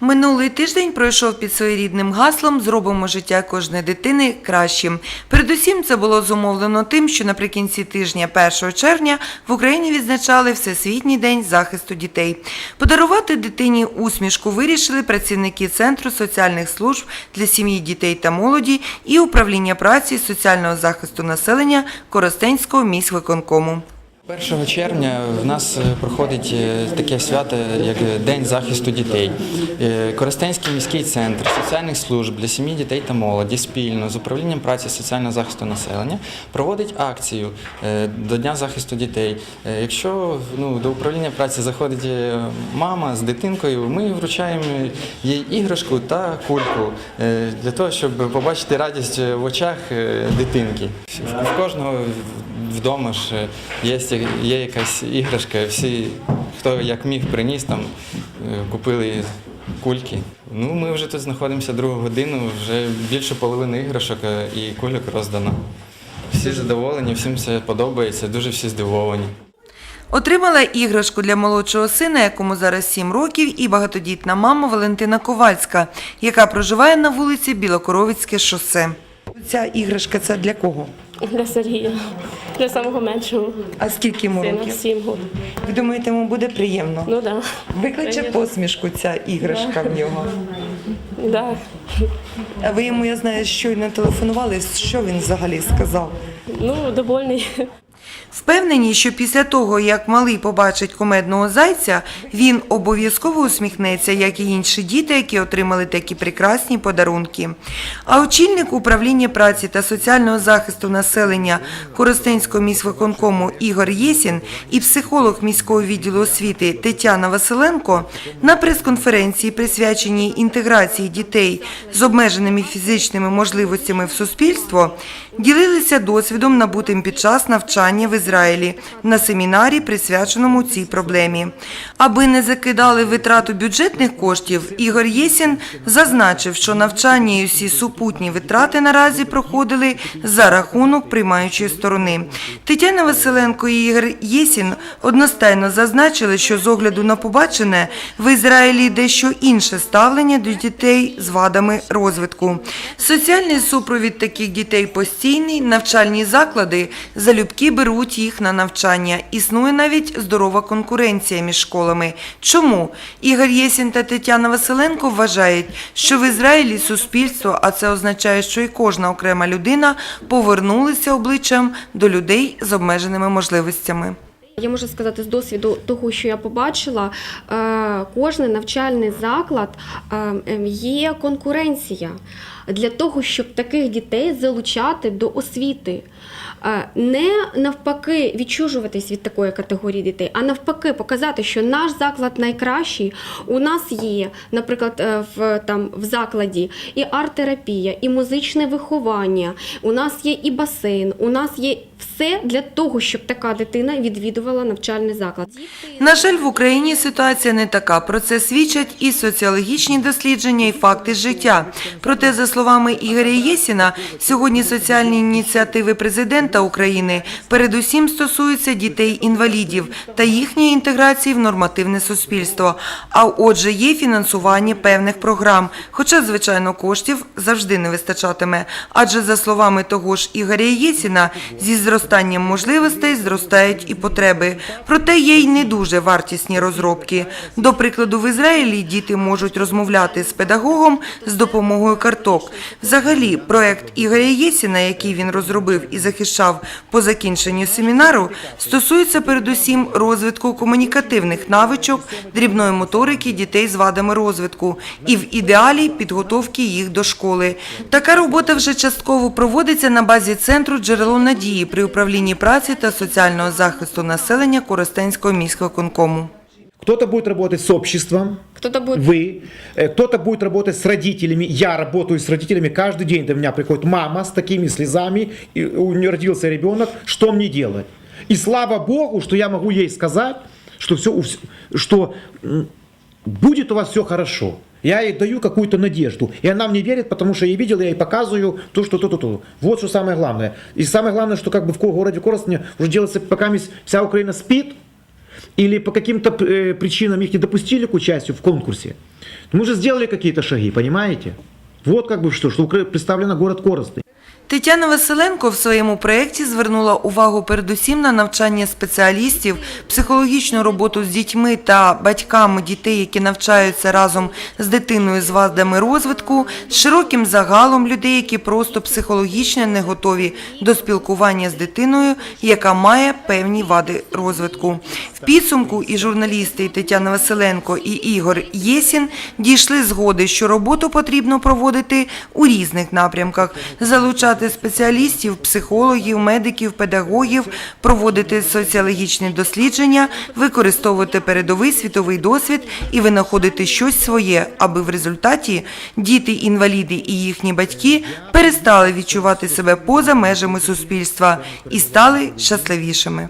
Минулий тиждень пройшов під своєрідним гаслом Зробимо життя кожної дитини кращим. Передусім це було зумовлено тим, що наприкінці тижня 1 червня в Україні відзначали Всесвітній день захисту дітей. Подарувати дитині усмішку вирішили працівники Центру соціальних служб для сім'ї, дітей та молоді і управління праці соціального захисту населення Коростенського міськвиконкому. 1 червня в нас е, проходить е, таке свято, як День захисту дітей. Е, Коростенський міський центр соціальних служб для сім'ї, дітей та молоді спільно з управлінням праці соціального захисту населення проводить акцію до Дня захисту дітей. Якщо ну, до управління праці заходить мама з дитинкою, ми вручаємо їй іграшку та кульку для того, щоб побачити радість в очах дитинки. В кожного вдома ж е, є, є якась іграшка, всі, хто як міг приніс, там е, купили кульки. Ну, ми вже тут знаходимося другу годину, вже більше половини іграшок е, і кульок роздано. Всі задоволені, всім це подобається, дуже всі здивовані. Отримала іграшку для молодшого сина, якому зараз 7 років, і багатодітна мама Валентина Ковальська, яка проживає на вулиці Білокоровицьке шосе. Ця іграшка це для кого? Для Сергія, для самого меншого А скільки йому сина, років? Сім років. Ви думаєте, йому буде приємно? Ну так. Викличе Конечно. посмішку ця іграшка в нього. Да. А ви йому, я знаю, щойно телефонували. Що він взагалі сказав? Ну, довольний. Впевнені, що після того, як малий побачить комедного зайця, він обов'язково усміхнеться, як і інші діти, які отримали такі прекрасні подарунки. А очільник управління праці та соціального захисту населення Коростенського міськвиконкому Ігор Єсін і психолог міського відділу освіти Тетяна Василенко на прес-конференції, присвяченій інтеграції дітей з обмеженими фізичними можливостями в суспільство, ділилися досвідом, набутим під час навчання в Ізраїлі на семінарі, присвяченому цій проблемі. Аби не закидали витрату бюджетних коштів, Ігор Єсін зазначив, що навчання і усі супутні витрати наразі проходили за рахунок приймаючої сторони. Тетяна Василенко і Ігор Єсін одностайно зазначили, що з огляду на побачене в Ізраїлі дещо інше ставлення до дітей з вадами розвитку. Соціальний супровід таких дітей постійний, навчальні заклади залюбки беруть їх на навчання. Існує навіть здорова конкуренція між школами. Чому? Ігор Єсін та Тетяна Василенко вважають, що в Ізраїлі суспільство, а це означає, що і кожна окрема людина повернулися обличчям до людей з обмеженими можливостями. Я можу сказати з досвіду того, що я побачила, е, кожен навчальний заклад е, ем, є конкуренція для того, щоб таких дітей залучати до освіти. Е, Не навпаки відчужуватись від такої категорії дітей, а навпаки, показати, що наш заклад найкращий. У нас є, наприклад, в там в закладі і арт-терапія, і музичне виховання. У нас є і басейн, у нас є все для того, щоб така дитина відвідувала навчальний заклад. На жаль, в Україні ситуація не така. Про це свідчать і соціологічні дослідження, і факти життя. Проте, за словами Ігоря Єсіна, сьогодні соціальні ініціативи президента України передусім стосуються дітей-інвалідів та їхньої інтеграції в нормативне суспільство. А отже, є фінансування певних програм, хоча, звичайно, коштів завжди не вистачатиме. Адже, за словами того ж Ігоря Єсіна, зі зростанням можливостей зростають і потреби. Проте є й не дуже вартісні розробки. До прикладу, в Ізраїлі діти можуть розмовляти з педагогом з допомогою карток. Взагалі, проект Ігоря Єсіна, який він розробив і захищав по закінченню семінару, стосується передусім розвитку комунікативних навичок, дрібної моторики дітей з вадами розвитку і в ідеалі підготовки їх до школи. Така робота вже частково проводиться на базі центру джерело надії при управлінні праці та соціального захисту населення Коростенського міськвиконкому. Кто-то будет работать с обществом, Хто-то буде вы, э, кто-то будет работать с родителями. Я работаю с родителями каждый день. До меня приходит мама с такими слезами, и у нее родился ребенок, что мне делать? И слава Богу, что я могу ей сказать, что все, что м, будет у вас все хорошо. Я ей даю какую-то надежду. И она мне верит, потому что я видел, я ей показываю то, что то, то, то. Вот что самое главное. И самое главное, что как бы в городе Коростне уже делается, пока вся Украина спит, или по каким-то э, причинам их не допустили к участию в конкурсе, мы же сделали какие-то шаги, понимаете? Вот как бы что, что Укра- представлен город Коростень. Тетяна Василенко в своєму проєкті звернула увагу передусім на навчання спеціалістів, психологічну роботу з дітьми та батьками дітей, які навчаються разом з дитиною з вадами розвитку, з широким загалом людей, які просто психологічно не готові до спілкування з дитиною, яка має певні вади розвитку. Підсумку і журналісти і Тетяна Василенко, і Ігор Єсін дійшли згоди, що роботу потрібно проводити у різних напрямках, залучати спеціалістів, психологів, медиків, педагогів, проводити соціологічні дослідження, використовувати передовий світовий досвід і винаходити щось своє, аби в результаті діти-інваліди і їхні батьки перестали відчувати себе поза межами суспільства і стали щасливішими.